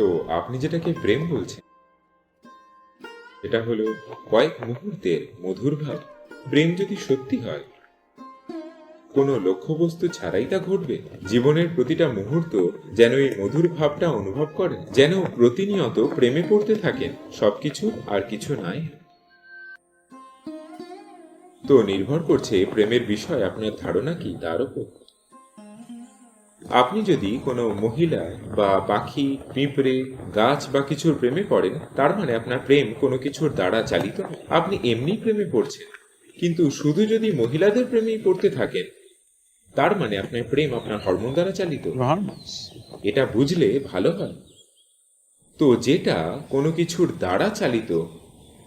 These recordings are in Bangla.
তো আপনি যেটাকে প্রেম বলছেন, এটা হলো কয়েক মুহূর্তের মধুর ভাব। প্রেম যদি সত্যি হয়, কোনো লক্ষ্যবস্তু ছাড়াই তা ঘটবে। জীবনের প্রতিটা মুহূর্ত যেন এই মধুর ভাবটা অনুভব করেন যেন প্রতিনিয়ত প্রেমে পড়তে থাকেন। সবকিছু আর কিছু নাই। তো নির্ভর করছে প্রেমের বিষয়, আপনার ধারণা কি? তার উপর। আপনি যদি কোনো মহিলা বা পাখি পিঁপড়ে গাছ বা কিছুর প্রেমে পড়েন তার মানে আপনার প্রেম কোনো কিছুর দ্বারা চালিত আপনি এমনি প্রেমে পড়ছেন। কিন্তু শুধু যদি মহিলাদের প্রেমেই পড়তে থাকেন তার মানে আপনার প্রেম আপনার হরমোন দ্বারা চালিত. এটা বুঝলে ভালো হয়। তো যেটা কোনো কিছুর দ্বারা চালিত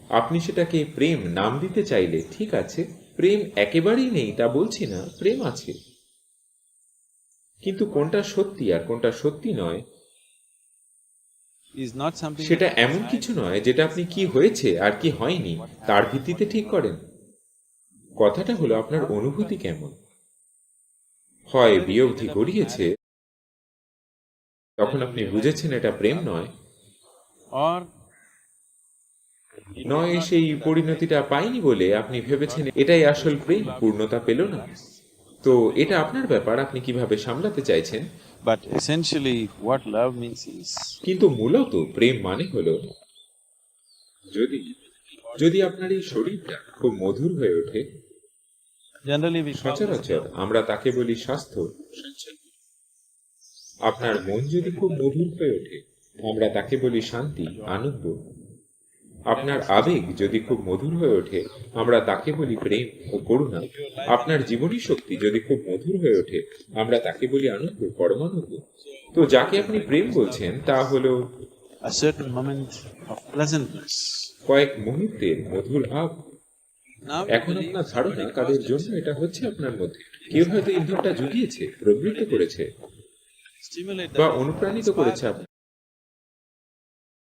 আপনি সেটাকে প্রেম নাম দিতে চাইলে ঠিক আছে প্রেম একেবারেই নেই তা বলছি না প্রেম আছে। কিন্তু কোনটা সত্যি আর কোনটা সত্যি নয় সেটা এমন কিছু নয় যেটা আপনি কি হয়েছে আর কি হয়নি তার ভিত্তিতে ঠিক করেন। কথাটা হলো আপনার অনুভূতি কেমন? হয় বিয়ে অবধি গড়িয়েছে তখন আপনি বুঝেছেন এটা প্রেম নয় নয় সেই পরিণতিটা পাইনি বলে আপনি ভেবেছেন এটাই আসল প্রেম পূর্ণতা পেল না। তো এটা আপনার ব্যাপার আপনি কীভাবে সামলাতে চাইছেন? But essentially what love means is কিন্তু মূলত প্রেম মানে হলো যদি যদি আপনার এই শরীরটা খুব মধুর হয়ে ওঠে we call সচরাচর আমরা তাকে বলি স্বাস্থ্য। আপনার মন যদি খুব মধুর হয়ে ওঠে আমরা তাকে বলি শান্তি আনন্দ। আপনার আবেগ যদি খুব মধুর হয়ে ওঠে আমরা তাকে বলি প্রেম ও করুণা। আপনার জীবনী শক্তি যদি খুব মধুর হয়ে ওঠে আমরা তাকে বলি আনন্দ পরমানন্দ। তো যাকে আপনি প্রেম বলছেন তা হলো. কয়েক মুহূর্তের মধুর ভাব। এখন আপনার ধারণা কাদের জন্য এটা হচ্ছে আপনার মধ্যে? কেউ হয়তো ইন্ধনটা জুগিয়েছে প্রবৃত্ত করেছে বা অনুপ্রাণিত করেছে আপনার।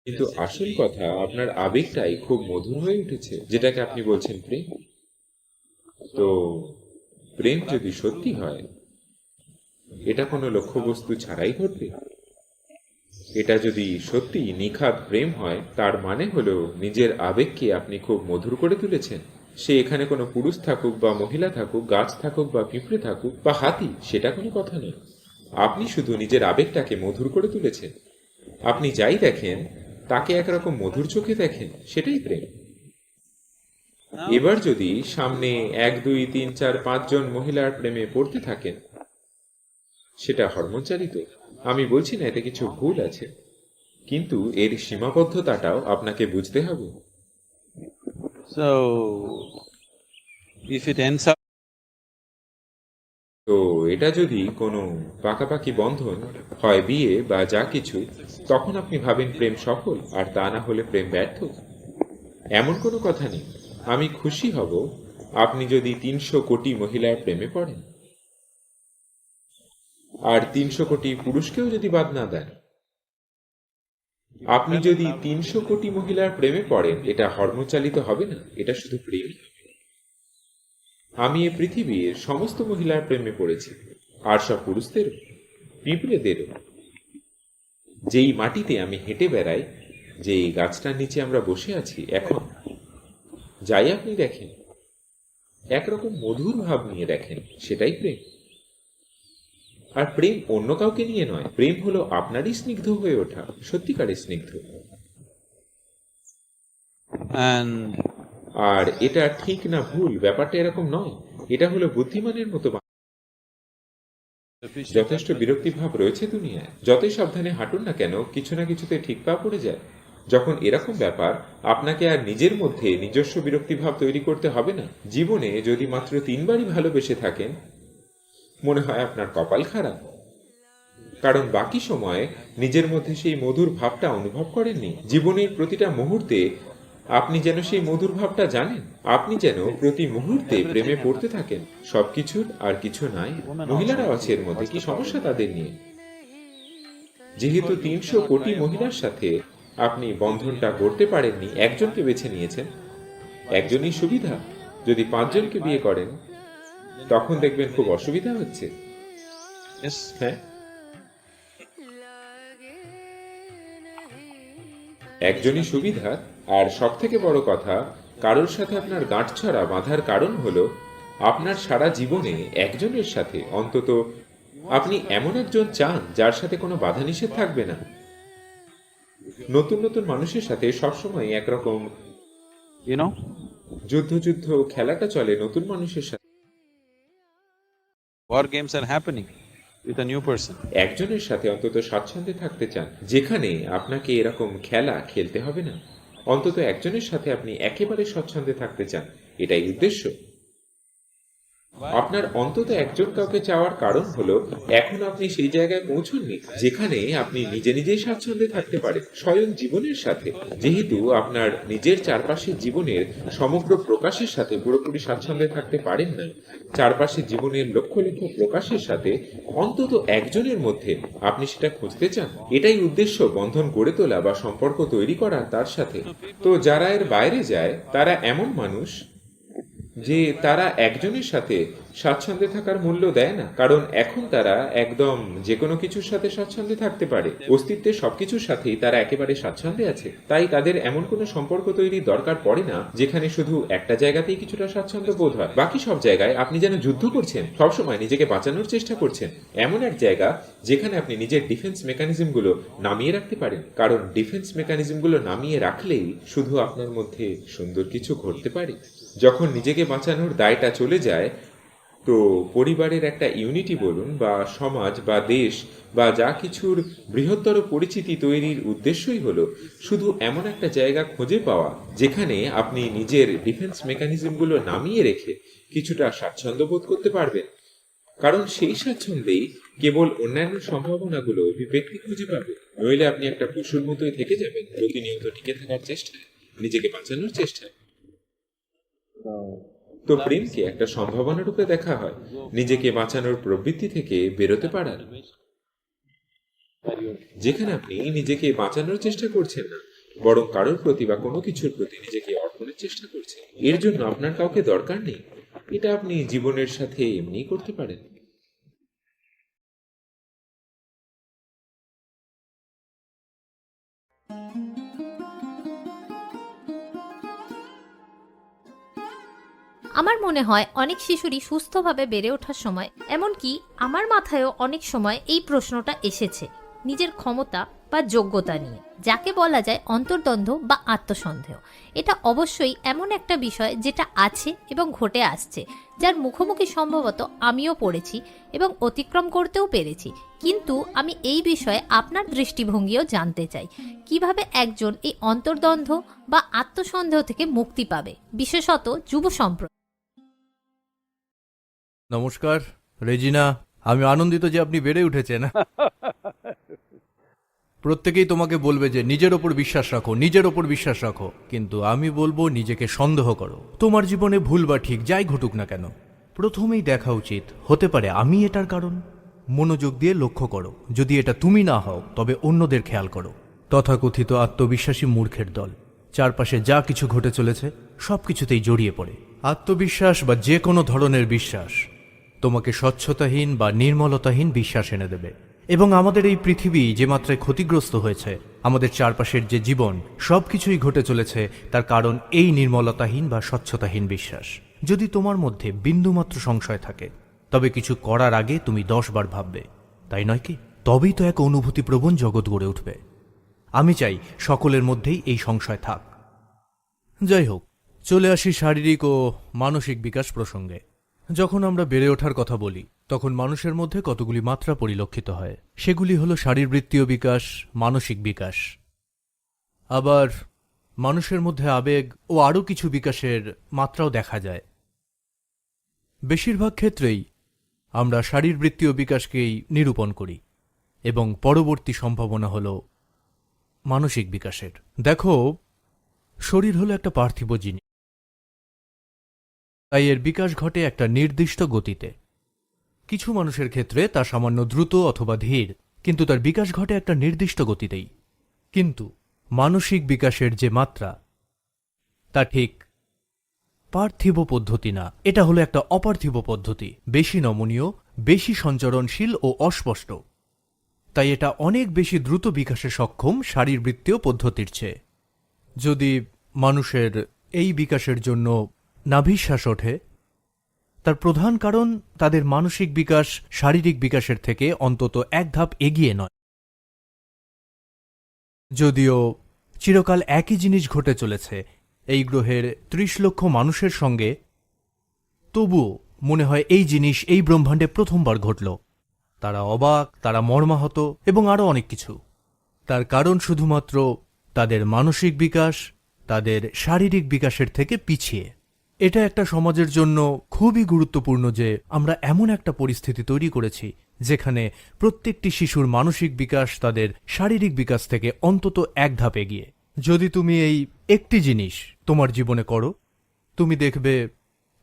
কিন্তু আসল কথা আপনার আবেগটাই খুব মধুর হয়ে উঠেছে যেটাকে আপনি বলছেন প্রেম। তো প্রেম যদি সত্যি হয় এটা কোনো লক্ষ্যবস্তু ছাড়াই ঘটবে। এটা যদি সত্যি নিখাত প্রেম হয় তার মানে হলো নিজের আবেগকে আপনি খুব মধুর করে তুলেছেন। সে এখানে কোনো পুরুষ থাকুক বা মহিলা থাকুক গাছ থাকুক বা পিঁপড়ে থাকুক বা হাতি সেটা কোনো কথা নয়। আপনি শুধু নিজের আবেগটাকে মধুর করে তুলেছেন। আপনি যাই দেখেন তাকে একরকম মধুর চোখে দেখেন সেটাই প্রেম। এবার যদি সামনে এক দুই তিন চার পাঁচজন মহিলার প্রেমে পড়তে থাকেন সেটা হরমোন চালিত আমি বলছি না এতে কিছু ভুল আছে। কিন্তু এর সীমাবদ্ধতাটাও আপনাকে বুঝতে হবে। So if it ends up এটা যদি কোনো পাকাপাকি বন্ধন হয় বিয়ে বা যা কিছু, তখন আপনি ভাবেন প্রেম সফল, আর তা না হলে প্রেম ব্যর্থ। এমন কোনো কথা নেই। আমি খুশি হব, আপনি যদি তিনশো কোটি মহিলার প্রেমে পড়েন। আর তিনশো কোটি পুরুষকেও যদি বাদ না দেন। আপনি যদি তিনশো কোটি মহিলার প্রেমে পড়েন, এটা হর্মচালিত হবে না? এটা শুধু প্রেমই। আমি এ পৃথিবীর সমস্ত মহিলার প্রেমে পড়েছি আর সব পুরুষদেরও পিঁপড়েদেরও যেই মাটিতে আমি হেঁটে বেড়াই যে এই গাছটার নিচে আমরা বসে আছি এখন, যাই আপনি দেখেন, একরকম মধুর ভাব নিয়ে দেখেন, সেটাই প্রেম। আর প্রেম অন্য কাউকে নিয়ে নয়, প্রেম হলো আপনারই স্নিগ্ধ হয়ে ওঠা, সত্যিকারের স্নিগ্ধ। And আর এটা ঠিক না ভুল, ব্যাপারটা এরকম নয়। এটা হলো বুদ্ধিমানের মতো যথেষ্ট বিরক্তি ভাব রয়েছে দুনিয়ায়। যতই সাবধানে হাঁটুন না কেন, কিছু না কিছুতে ঠিক পা পড়ে যায়। যখন এরকম ব্যাপার, আপনাকে আর নিজের মধ্যে নিজস্ব বিরক্তি ভাব তৈরি করতে হবে না। জীবনে যদি মাত্র তিনবারই ভালোবেসে থাকেন, মনে হয় আপনার কপাল খারাপ। কারণ বাকি সময়ে নিজের মধ্যে সেই মধুর ভাবটা অনুভব করেননি। জীবনের প্রতিটা মুহূর্তে আপনি যেন সেই মধুর ভাবটা জানেন। আপনি যেন প্রতি মুহূর্তে প্রেমে পড়তে থাকেন। সবকিছুর আর কিছু নাই। মহিলারাও আছে এর মধ্যে। কি সমস্যা তাদের নিয়ে? যেহেতু তিনশো কোটি মহিলার সাথে আপনি বন্ধনটা করতে পারেননি একজনকে বেছে নিয়েছেন। একজনই সুবিধা। যদি পাঁচজনকে বিয়ে করেন তখন দেখবেন খুব অসুবিধা হচ্ছে। হ্যাঁ? একজনই সুবিধা আর সব থেকে বড় কথা কারোর সাথে আপনার গাঁটছড়া বাঁধার কারণ হলো আপনার সারা জীবনে একজনের সাথে অন্তত আপনি এমন একজন চান যার সাথে কোনো বাধা নিষেধ থাকবে না নতুন নতুন মানুষের সাথে সবসময় একরকম? যুদ্ধ যুদ্ধ খেলাটা চলে নতুন মানুষের সাথে games are happening with a new person. একজনের সাথে অন্তত স্বাচ্ছন্দ্যে থাকতে চান যেখানে আপনাকে এরকম খেলা খেলতে হবে না অন্তত একজনের সাথে আপনি একেবারে স্বচ্ছন্দে থাকতে চান। এটাই উদ্দেশ্য। আপনার অন্তত একজন কাউকে চাওয়ার কারণ হলো, এখন আপনি সেই জায়গায় পৌঁছননি, যেখানে আপনি নিজে নিজেই স্বাচ্ছন্দ্যে থাকতে পারেন, স্বয়ং জীবনের সাথে। যেহেতু আপনার নিজের চারপাশের জীবনের সমগ্র প্রকাশের সাথে পুরোপুরি স্বাচ্ছন্দ্যে থাকতে পারেন না, চারপাশে জীবনের লক্ষ লক্ষ প্রকাশের সাথে অন্তত একজনের মধ্যে আপনি সেটা খুঁজতে চান। এটাই উদ্দেশ্য বন্ধন গড়ে তোলা বা সম্পর্ক তৈরি করা তার সাথে। তো যারা এর বাইরে যায়, তারা এমন মানুষ যে তারা একজনের সাথে স্বাচ্ছন্দ্যে থাকার মূল্য দেয় না। কারণ এখন তারা একদম যে কোনো কিছুর সাথে স্বাচ্ছন্দ্যে থাকতে পারে। অস্তিত্বের সবকিছুর সাথেই তারা একেবারে স্বাচ্ছন্দ্যে আছে। তাই তাদের এমন কোনো সম্পর্ক তৈরির দরকার পড়ে না, যেখানে শুধু একটা জায়গাতেই কিছুটা স্বাচ্ছন্দ্য বোধ হয়। বাকি সব জায়গায় আপনি যেন যুদ্ধ করছেন, সবসময় নিজেকে বাঁচানোর চেষ্টা করছেন, এমন এক জায়গা যেখানে আপনি নিজের ডিফেন্স মেকানিজমগুলো নামিয়ে রাখতে পারেন। কারণ ডিফেন্স মেকানিজমগুলো নামিয়ে রাখলেই শুধু আপনার মধ্যে সুন্দর কিছু ঘটতে পারে। যখন নিজেকে বাঁচানোর দায়টা চলে যায়, তো পরিবারের একটা ইউনিটি বলুন বা সমাজ বা দেশ বা যা কিছুর বৃহত্তর পরিচিতি তৈরির উদ্দেশ্যই হলো শুধু এমন একটা জায়গা খুঁজে পাওয়া যেখানে আপনি নিজের ডিফেন্স মেকানিজমগুলো নামিয়ে রেখে কিছুটা স্বাচ্ছন্দ্য বোধ করতে পারবেন। কারণ সেই স্বাচ্ছন্দ্যেই কেবল অন্যান্য সম্ভাবনাগুলো অভিব্যক্তি খুঁজে পাবে। নইলে আপনি একটা পশুর মতোই থেকে যাবেন, প্রতিনিয়ত টিকে থাকার চেষ্টায়, নিজেকে বাঁচানোর চেষ্টায়। তো প্রেমকে একটা সম্ভাবনা রূপে দেখা হয়। নিজেকে বাঁচানোর প্রবৃত্তি থেকে বেরোতে পারার যেখানে আপনি নিজেকে বাঁচানোর চেষ্টা করছেন না, বরং কারোর প্রতি বা কোনো কিছুর প্রতি নিজেকে অর্পণের চেষ্টা করছেন। এর জন্য আপনার কাউকে দরকার নেই। এটা আপনি জীবনের সাথে এমনি করতে পারেন। আমার মনে হয় অনেক শিশুরই সুস্থভাবে বেড়ে ওঠার সময়, এমনকি আমার মাথায়ও অনেক সময় এই প্রশ্নটা এসেছে, নিজের ক্ষমতা বা যোগ্যতা নিয়ে, যাকে বলা যায় অন্তর্দ্বন্দ্ব বা আত্মসন্দেহ। এটা অবশ্যই এমন একটা বিষয় যেটা আছে এবং ঘটে আসছে, যার মুখোমুখি সম্ভবত আমিও পড়েছি এবং অতিক্রম করতেও পেরেছি। কিন্তু আমি এই বিষয়ে আপনার দৃষ্টিভঙ্গিও জানতে চাই। কীভাবে একজন এই অন্তর্দ্বন্দ্ব বা আত্মসন্দেহ থেকে মুক্তি পাবে? বিশেষত যুব সম্প্রদায়। নমস্কার, রেজিনা, আমি আনন্দিত যে আপনি বেড়ে উঠেছেন। প্রত্যেকেই তোমাকে বলবে যে নিজের ওপর বিশ্বাস রাখো, নিজের ওপর বিশ্বাস রাখো, কিন্তু আমি বলব নিজেকে সন্দেহ করো। তোমার জীবনে ভুল বা ঠিক যাই ঘটুক না কেন, প্রথমেই দেখা উচিত, হতে পারে আমি এটার কারণ। মনোযোগ দিয়ে লক্ষ্য করো, যদি এটা তুমি না হও, তবে অন্যদের খেয়াল করো। তথাকথিত আত্মবিশ্বাসী মূর্খের দল, চারপাশে যা কিছু ঘটে চলেছে সব কিছুতেই জড়িয়ে পড়ে। আত্মবিশ্বাস বা যে কোনো ধরনের বিশ্বাস তোমাকে স্বচ্ছতাহীন বা নির্মলতাহীন বিশ্বাস এনে দেবে। এবং আমাদের এই পৃথিবী যে মাত্রায় ক্ষতিগ্রস্ত হয়েছে, আমাদের চারপাশের যে জীবন সব কিছুই ঘটে চলেছে তার কারণ এই নির্মলতাহীন বা স্বচ্ছতাহীন বিশ্বাস। যদি তোমার মধ্যে বিন্দুমাত্র সংশয় থাকে, তবে কিছু করার আগে তুমি দশবার ভাববে, তাই নয় কি? তবেই তো এক অনুভূতিপ্রবণ জগৎ গড়ে উঠবে। আমি চাই সকলের মধ্যেই এই সংশয় থাক। যাই হোক, চলে আসি শারীরিক ও মানসিক বিকাশ প্রসঙ্গে। যখন আমরা বেড়ে ওঠার কথা বলি, তখন মানুষের মধ্যে কতগুলি মাত্রা পরিলক্ষিত হয়। সেগুলি হল শারীরবৃত্তীয় বিকাশ, মানসিক বিকাশ। আবার মানুষের মধ্যে আবেগ ও আরও কিছু বিকাশের মাত্রাও দেখা যায়। বেশিরভাগ ক্ষেত্রেই আমরা শারীরবৃত্তীয় বিকাশকেই নিরূপণ করি এবং পরবর্তী সম্ভাবনা হল মানসিক বিকাশের। দেখো, শরীর হলো একটা পার্থিব জিনিস। তাই এর বিকাশ ঘটে একটা নির্দিষ্ট গতিতে। কিছু মানুষের ক্ষেত্রে তা সামান্য দ্রুত অথবা ধীর, কিন্তু তার বিকাশ ঘটে একটা নির্দিষ্ট গতিতেই। কিন্তু মানসিক বিকাশের যে মাত্রা, তা ঠিক পার্থিব পদ্ধতি না। এটা হলো একটা অপার্থিব পদ্ধতি, বেশি নমনীয়, বেশি সঞ্চরণশীল ও অস্পষ্ট। তাই এটা অনেক বেশি দ্রুত বিকাশে সক্ষম শারীরবৃত্তীয় পদ্ধতির চেয়ে। যদি মানুষের এই বিকাশের জন্য নাভিশ্বাস ওঠে। তার প্রধান কারণ তাদের মানসিক বিকাশ শারীরিক বিকাশের থেকে অন্তত এক ধাপ এগিয়ে নয়। যদিও চিরকাল একই জিনিস ঘটে চলেছে, এই গ্রহের ত্রিশ লক্ষ মানুষের সঙ্গে, তবুও মনে হয় এই জিনিস এই ব্রহ্মাণ্ডে প্রথমবার ঘটল। তারা অবাক, তারা মর্মাহত এবং আরও অনেক কিছু। তার কারণ শুধুমাত্র তাদের মানসিক বিকাশ, তাদের শারীরিক বিকাশের থেকে পিছিয়ে। এটা একটা সমাজের জন্য খুবই গুরুত্বপূর্ণ যে আমরা এমন একটা পরিস্থিতি তৈরি করেছি, যেখানে প্রত্যেকটি শিশুর মানসিক বিকাশ তাদের শারীরিক বিকাশ থেকে অন্তত এক ধাপ এগিয়ে। যদি তুমি এই একটি জিনিস তোমার জীবনে করো, তুমি দেখবে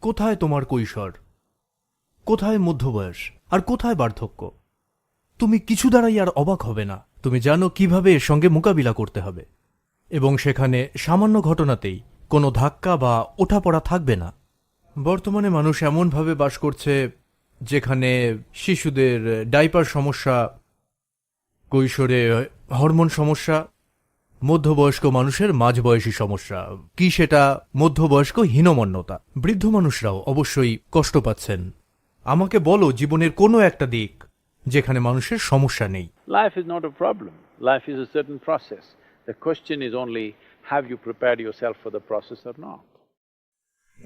কোথায় তোমার কৈশোর, কোথায় মধ্যবয়স, আর কোথায় বার্ধক্য। তুমি কিছু দ্বারাই আর অবাক হবে না। তুমি জানো কীভাবে এর সঙ্গে মোকাবিলা করতে হবে। এবং সেখানে সামান্য ঘটনাতেই কোনো ধাক্কা বা ওঠাপড়া থাকবে না। বর্তমানে মানুষ এমনভাবে বাস করছে যেখানে শিশুদের ডাইপার সমস্যা কৈশোরে হরমোন সমস্যা মধ্যবয়স্ক মানুষের মাঝবয়সী সমস্যা। কি সেটা? মধ্যবয়স্ক হীনমন্যতা। বৃদ্ধ মানুষরাও অবশ্যই কষ্ট পাচ্ছেন। আমাকে বলো জীবনের কোনো একটা দিক যেখানে মানুষের সমস্যা নেই। Life is not a problem. Life is a certain process. The question is only, have you prepared yourself for the process or not?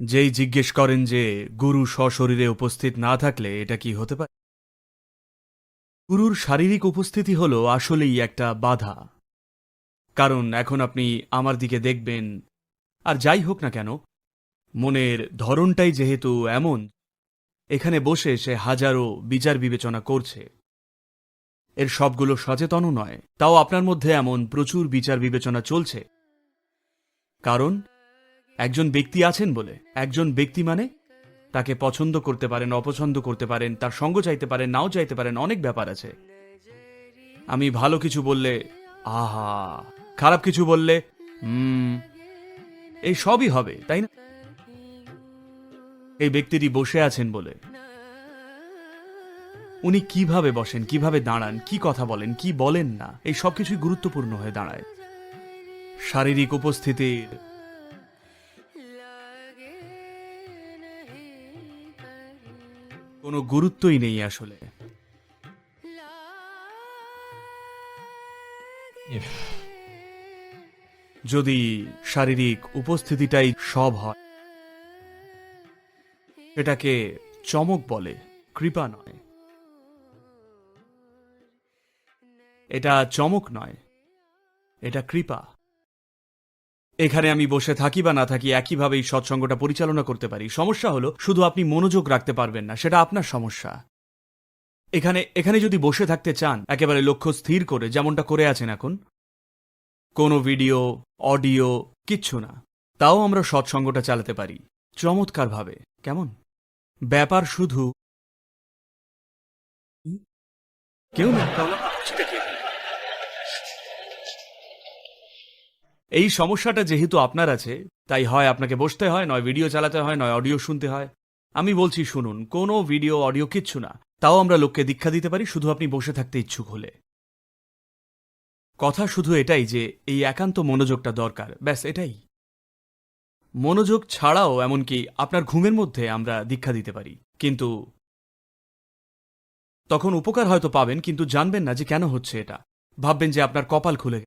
যেই জিজ্ঞেস করেন যে, গুরু সশরীরে উপস্থিত না থাকলে এটা কি হতে পারে? গুরুর শারীরিক উপস্থিতি হলো আসলেই একটা বাধা। কারণ এখন আপনি আমার দিকে দেখবেন, আর যাই হোক না কেন, মনের ধরনটাই যেহেতু এমন, এখানে বসে সে হাজারো বিচার বিবেচনা করছে। এর সবগুলো সচেতনও নয়, তাও আপনার মধ্যে এমন প্রচুর বিচার বিবেচনা চলছে। কারণ, একজন ব্যক্তি আছেন বলে। একজন ব্যক্তি মানে তাকে পছন্দ করতে পারেন, অপছন্দ করতে পারেন, তার সঙ্গ চাইতে পারেন, নাও চাইতে পারেন, অনেক ব্যাপার আছে। আমি ভালো কিছু বললে, আহা, খারাপ কিছু বললে হুম এই সবই হবে, তাই না? এই ব্যক্তিটি বসে আছেন বলে। উনি কীভাবে বসেন, কীভাবে দাঁড়ান, কি কথা বলেন, কি বলেন না, এই সবকিছুই গুরুত্বপূর্ণ হয়ে দাঁড়ায়। শারীরিক উপস্থিতির। কোনো গুরুত্বই নেই আসলে। যদি শারীরিক উপস্থিতিটাই সব হয় এটাকে চমক বলে কৃপা নয়। এটা চমক নয় এটা কৃপা। এখানে আমি বসে থাকি বা না থাকি একইভাবেই সৎসঙ্গটা পরিচালনা করতে পারি। সমস্যা হলো, শুধু আপনি মনোযোগ রাখতে পারবেন না, সেটা আপনার সমস্যা। এখানে এখানে যদি বসে থাকতে চান, একেবারে লক্ষ্য স্থির করে, যেমনটা করে আছেন এখন, কোনো ভিডিও, অডিও, কিচ্ছু না। তাও আমরা সৎসঙ্গটা চালাতে পারি, চমৎকারভাবে। কেমন? ব্যাপার শুধু কেউ না তাহলে আমরা হচ্ছেটা কি? এই সমস্যাটা যেহেতু আপনার আছে, তাই হয় আপনাকে বসতে হয়, নয় ভিডিও চালাতে হয়, নয় অডিও শুনতে হয়। আমি বলছি, শুনুন, কোনো ভিডিও অডিও কিচ্ছু না। তাও আমরা লোককে দীক্ষা দিতে পারি, শুধু আপনি বসে থাকতে ইচ্ছুক হলে। কথা শুধু এটাই যে, এই একান্ত মনোযোগটা দরকার, ব্যাস এটাই। মনোযোগ ছাড়াও এমনকি আপনার ঘুমের মধ্যে আমরা দীক্ষা দিতে পারি, কিন্তু তখন উপকার হয়তো পাবেন, কিন্তু জানবেন না যে কেন হচ্ছে এটা। ভাববেন যে আপনার কপাল খুলে